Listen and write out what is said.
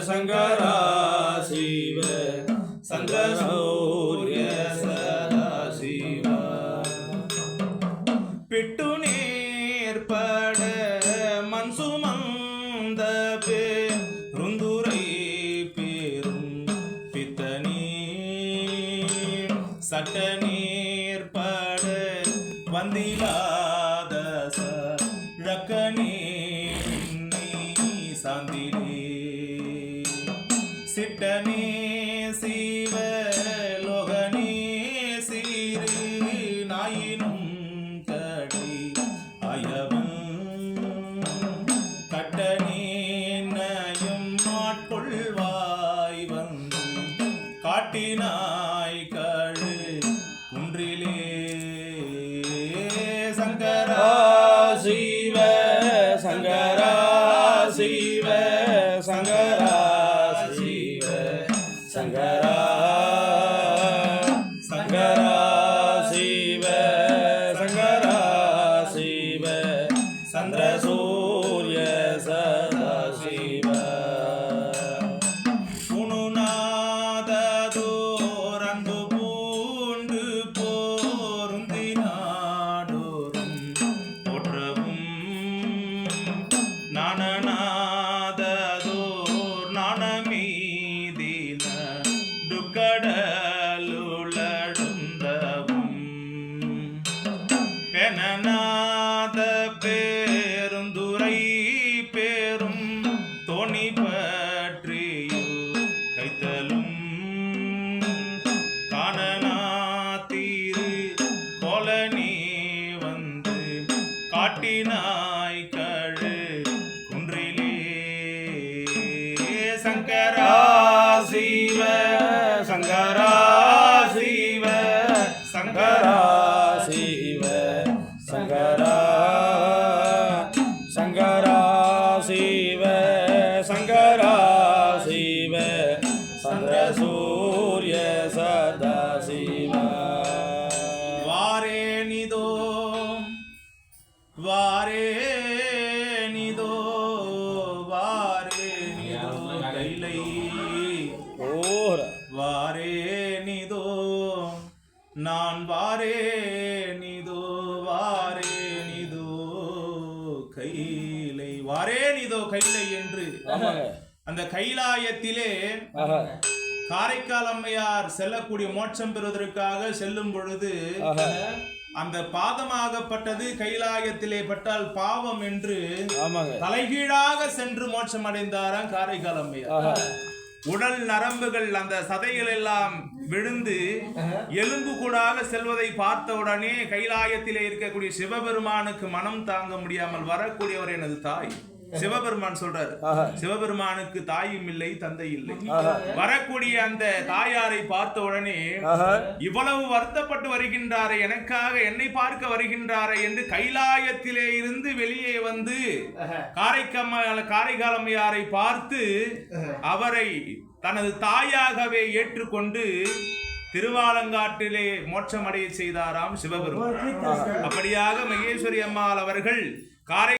சங்கரா சிவ சந்திரசூரிய சதாசிவ. பிட்டு நேர்பட மண் பேருந்துரை பேரும் பித்தனே சட்ட நேர்பட வந்திலாத ரக்கனே சாந்தினே காட்டினாய் கழு குன்றிலே சங்கரா சிவ சங்கரா சிவ சங்கரா சிவ சங்கரா காணனாத்தீரு கொலனி வந்து காட்டினாய் கழு குன்றிலே. சங்கரா சிவ சங்கரா சிவ சங்கரா சிவ சங்கரா சங்கரா வாரேனிதோ வாரேனிதோ கைலை. ஓர வாரேனிதோ நான் வாரேனிதோ வாரேனிதோ கைலை. வாரேனிதோ கைலை என்று. அந்த கைலாயத்திலே காரைக்கால் அம்மையார் செல்லக்கூடிய மோட்சம் பெறுவதற்காக செல்லும் பொழுது அந்த பாதமாகப்பட்டது கைலாயத்திலே பட்டால் பாவம் என்று தலைகீழாக சென்று மோட்சம் அடைந்தாராம் காரைக்கால் அம்மையார் உடல் நரம்புகள் அந்த சதைகள் எல்லாம் விழுந்து எலும்பு கூடாக செல்வதை பார்த்தவுடனே கைலாயத்திலே இருக்கக்கூடிய சிவபெருமானுக்கு மனம் தாங்க முடியாமல் வரக்கூடியவர் எனது தாய். சிவபெருமான் சொல்றாரு. சிவபெருமானுக்கு தாயும் இல்லை தந்தை இல்லை. வரக்கூடிய அந்த தாயாரை பார்த்த உடனே இவ்வளவு வருத்தப்பட்டு வருகின்றாரே எனக்காக என்னை பார்க்க வருகின்றாரே என்று கைலாயத்திலே இருந்து வெளியே வந்து காரைக்கம்ம காரைக்காலம்மையாரை பார்த்து அவரை தனது தாயாகவே ஏற்றுக்கொண்டு திருவாலங்காட்டிலே மோட்சமடைய செய்தாராம் சிவபெருமான். அப்படியாக மகேஸ்வரி அம்மாள் அவர்கள் காரை